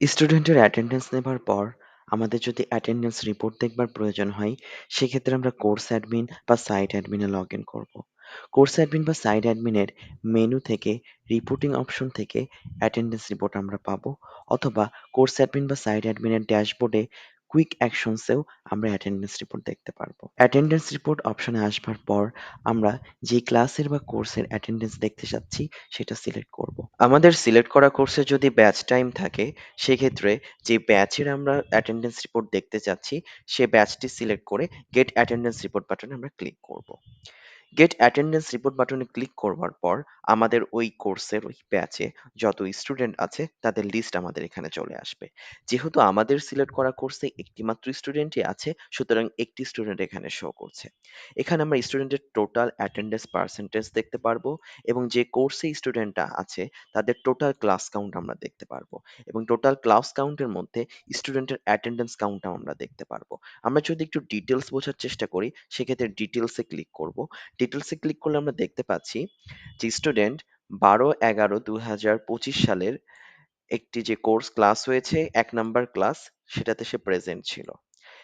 স্টুডেন্টের অ্যাটেন্ডেন্স নেবার পর আমাদের যদি অ্যাটেন্ডেন্স রিপোর্ট দেখবার প্রয়োজন হয়, সেক্ষেত্রে আমরা কোর্স অ্যাডমিন বা সাইট অ্যাডমিনে লগ ইন করব। কোর্স অ্যাডমিন বা সাইট অ্যাডমিনের মেনু থেকে রিপোর্টিং অপশন থেকে অ্যাটেন্ডেন্স রিপোর্ট আমরা পাবো, অথবা কোর্স অ্যাডমিন বা সাইট অ্যাডমিনের ড্যাশবোর্ডে কুইক অ্যাকশনসেও আমরা অ্যাটেন্ডেন্স রিপোর্ট দেখতে পারব। অ্যাটেন্ডেন্স রিপোর্ট অপশনে আসবার পর আমরা যে ক্লাসের বা কোর্সের অ্যাটেন্ডেন্স দেখতে চাচ্ছি সেটা সিলেক্ট করব। আমাদের সিলেক্ট করা কোর্সে যদি ব্যাচ টাইম থাকে, সেক্ষেত্রে যে ব্যাচের আমরা অ্যাটেন্ডেন্স রিপোর্ট দেখতে চাচ্ছি সে ব্যাচটি সিলেক্ট করে গেট অ্যাটেন্ডেন্স রিপোর্ট বাটনে আমরা ক্লিক করব। গেট অ্যাটেন্ডেন্স রিপোর্ট বাটনে ক্লিক করবার পর আমাদের ওই কোর্সের ওই ব্যাচে যত স্টুডেন্ট আছে, তাদের লিস্ট আমাদের এখানে চলে আসবে। যেহেতু আমাদের সিলেক্ট করা কোর্সে একটি মাত্র স্টুডেন্টই আছে, সুতরাং একটি স্টুডেন্ট এখানে শো করছে। এখানে আমরা স্টুডেন্টের টোটাল অ্যাটেন্ডেন্স পার্সেন্টেজ দেখতে পারব এবং যে কোর্সে স্টুডেন্টটা আছে, তাদের টোটাল ক্লাস কাউন্ট আমরা দেখতে পারব এবং টোটাল ক্লাস কাউন্টের মধ্যে স্টুডেন্টের অ্যাটেন্ডেন্স কাউন্টটাও আমরা দেখতে পারব। আমরা যদি একটু ডিটেলস বোঝার চেষ্টা করি, সেক্ষেত্রে ডিটেলসে ক্লিক করব। ডিটেলসে ক্লিক করলে আমরা দেখতে পাচ্ছি যে স্টুডেন্ট বারো এগারো দু হাজার পঁচিশ সালের একটি যে কোর্স ক্লাস হয়েছে, এক নাম্বার ক্লাস সেটাতে সে প্রেজেন্ট ছিল।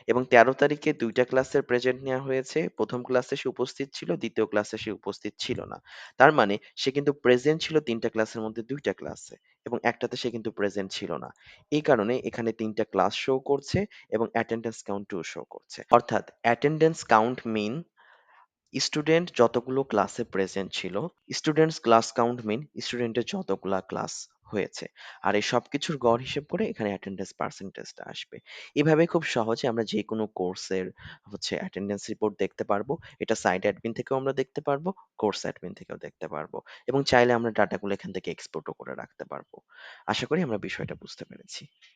এবং তেরো তারিখে দুইটা ক্লাসের প্রেজেন্ট নেওয়া হয়েছে। প্রথম ক্লাসে সে উপস্থিত ছিল, দ্বিতীয় ক্লাসে সে উপস্থিত ছিল না। তার মানে সে কিন্তু প্রেজেন্ট ছিল তিনটা ক্লাসের মধ্যে দুইটা ক্লাসে এবং একটাতে সে কিন্তু প্রেজেন্ট ছিল না। এই কারণে এখানে তিনটা ক্লাস শো করছে এবং অ্যাটেন্ডেন্স কাউন্ট টু শো করছে। অর্থাৎ অ্যাটেন্ডেন্স কাউন্ট মিন স্টুডেন্ট যতগুলো ক্লাসে প্রেজেন্ট ছিল স্টুডেন্টস ক্লাস কাউন্ট মিন স্টুডেন্টের যতগুলা ক্লাস হয়েছে। আর এই সবকিছুর গড় হিসেব করে এখানে অ্যাটেন্ডেন্স পার্সেন্টেজটা আসবে। এভাবে খুব সহজে আমরা যে কোনো কোর্সের হচ্ছে অ্যাটেন্ডেন্স রিপোর্ট দেখতে পারব। এটা সাইট অ্যাডমিন থেকেও আমরা দেখতে পারব কোর্স অ্যাডমিন থেকেও দেখতে পারব। এবং চাইলে আমরা ডাটাগুলো এখান থেকে এক্সপোর্টও করে রাখতে পারব। আশা করি আমরা বিষয়টা বুঝতে পেরেছি।